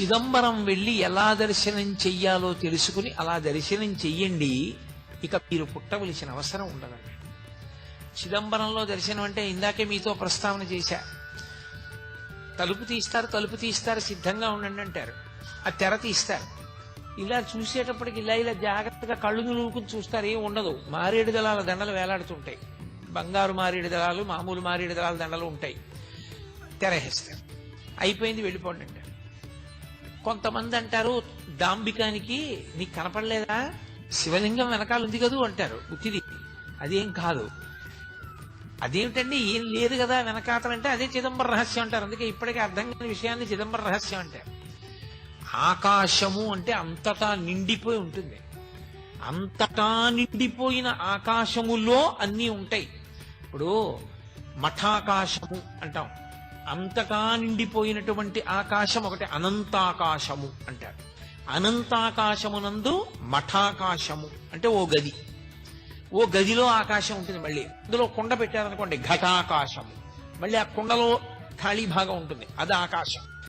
చిదంబరం వెళ్ళి ఎలా దర్శనం చెయ్యాలో తెలుసుకుని అలా దర్శనం చెయ్యండి ఇక మీరు పుట్టవలసిన అవసరం ఉండదండి. చిదంబరంలో దర్శనం అంటే ఇందాకే మీతో ప్రస్తావన చేశా. తలుపు తీస్తారు తలుపు తీస్తారు సిద్ధంగా ఉండండి అంటారు. ఆ తెర తీస్తారు. ఇలా చూసేటప్పటికి ఇలా ఇలా జాగ్రత్తగా కళ్ళు నులువుకుని చూస్తారు ఏం ఉండదు. మారేడు దళాల దండలు వేలాడుతుంటాయి. బంగారు మారేడు దళాలు మామూలు మారేడు దళాల దండలు ఉంటాయి. తెరహేస్తారు అయిపోయింది వెళ్ళిపోండి అంటారు. కొంతమంది అంటారు దాంబికానికి నీకు కనపడలేదా? శివలింగం వెనకాల ఉంది కదూ అంటారు ఉత్తిది అదేం కాదు. అదేమిటండి? ఏం లేదు కదా వెనకాతలంటే అదే చిదంబర రహస్యం అంటారు. అందుకే ఇప్పటికే అర్థం కాని విషయాన్ని చిదంబర రహస్యం అంటారు. ఆకాశము అంటే అంతటా నిండిపోయి ఉంటుంది. అంతటా నిండిపోయిన ఆకాశములో అన్నీ ఉంటాయి. ఇప్పుడు మఠాకాశము అంటాం. అంతటా నిండిపోయినటువంటి ఆకాశం ఒకటి అనంతాకాశము అంటారు. అనంతాకాశమునందు మఠాకాశము అంటే ఓ గది. ఓ గదిలో ఆకాశం ఉంటుంది మళ్ళీ. అందులో కుండ పెట్టారనుకోండి ఘటాకాశము. మళ్ళీ ఆ కుండలో ఖాళీ భాగం ఉంటుంది అది ఆకాశం.